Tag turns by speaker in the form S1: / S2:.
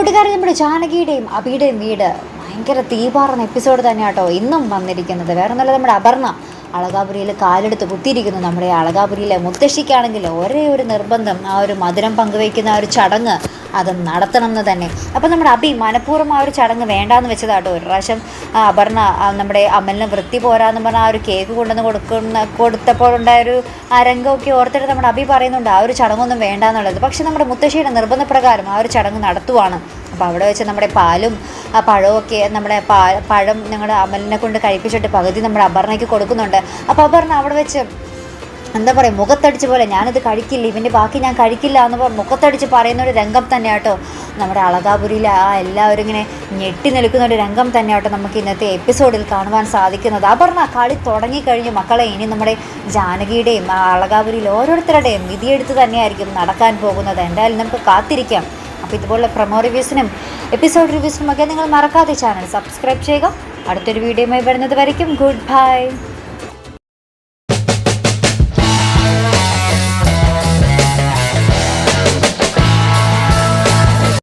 S1: കൂട്ടുകാരെ നമ്മുടെ ജാനകിയുടെയും അബിയുടെയും വീട് ഭയങ്കര തീപാറുന്ന എപ്പിസോഡ് തന്നെ കേട്ടോ ഇന്നും വന്നിരിക്കുന്നത്. വേറെ ഒന്നുമല്ല നമ്മുടെ അപർണ അളകാപുരിയിൽ കാലെടുത്ത് കുത്തിയിരിക്കുന്നു. നമ്മുടെ അളകാപുരിയിലെ മുത്തശ്ശിക്കാണെങ്കിൽ ഒരേ ഒരു നിർബന്ധം ആ ഒരു മധുരം പങ്കുവയ്ക്കുന്ന ആ ഒരു ചടങ്ങ് അത് നടത്തണം എന്ന് തന്നെ. അപ്പോൾ നമ്മുടെ അഭി മനഃപൂർവം ആ ഒരു ചടങ്ങ് വേണ്ടാന്ന് വെച്ചതാട്ടോ. ഒരു പ്രാവശ്യം അപർണ നമ്മുടെ അമലിന് വൃത്തി പോരാന്ന് പറഞ്ഞ ആ ഒരു കേക്ക് കൊണ്ടുവന്ന് കൊടുക്കുന്ന കൊടുത്തപ്പോൾ ഉണ്ടായ ഒരു ആ രംഗമൊക്കെ ഓർത്തിട്ട് നമ്മുടെ അഭി പറയുന്നുണ്ട് ആ ഒരു ചടങ്ങൊന്നും വേണ്ടാന്നുള്ളത്. പക്ഷേ നമ്മുടെ മുത്തശ്ശിയുടെ നിർബന്ധപ്രകാരം ആ ഒരു ചടങ്ങ് നടത്തുവാണ്. അപ്പോൾ അവിടെ വെച്ച് നമ്മുടെ പാലും ആ പഴമൊക്കെ നമ്മുടെ പഴം ഞങ്ങളുടെ അമലിനെ കൊണ്ട് കഴിപ്പിച്ചിട്ട് പകുതി നമ്മുടെ അപർണയ്ക്ക് കൊടുക്കുന്നുണ്ട്. അപ്പോൾ അപർണ അവിടെ വെച്ച് എന്താ പറയുക മുഖത്തടിച്ച് പോലെ. ഞാനിത് കഴിക്കില്ല ഇവന്റെ ബാക്കി ഞാൻ കഴിക്കില്ല എന്ന് പറഞ്ഞ് മുഖത്തടിച്ച് പറയുന്ന ഒരു രംഗം തന്നെയാട്ടോ നമ്മുടെ അളകാപുരിയിൽ ആ എല്ലാവരും ഇങ്ങനെ ഞെട്ടി നിൽക്കുന്ന ഒരു രംഗം തന്നെയാട്ടോ നമുക്ക് ഇന്നത്തെ എപ്പിസോഡിൽ കാണുവാൻ സാധിക്കുന്നത്. ആ പറഞ്ഞ കളി തുടങ്ങിക്കഴിഞ്ഞു മക്കളെ ഇനി നമ്മുടെ ജാനകിയുടെയും ആ അളകാപുരിയിൽ ഓരോരുത്തരുടെയും വിധിയെടുത്ത് തന്നെയായിരിക്കും നടക്കാൻ പോകുന്നത്. എന്തായാലും നമുക്ക് കാത്തിരിക്കാം. അപ്പോൾ ഇതുപോലുള്ള പ്രൊമോ റിവ്യൂസിനും എപ്പിസോഡ് റിവ്യൂസിനും ഒക്കെ നിങ്ങൾ മറക്കാതെ ചാനൽ സബ്സ്ക്രൈബ് ചെയ്യുക. അടുത്തൊരു വീഡിയോയുമായി വരുന്നത് വരയ്ക്കും. Good bye.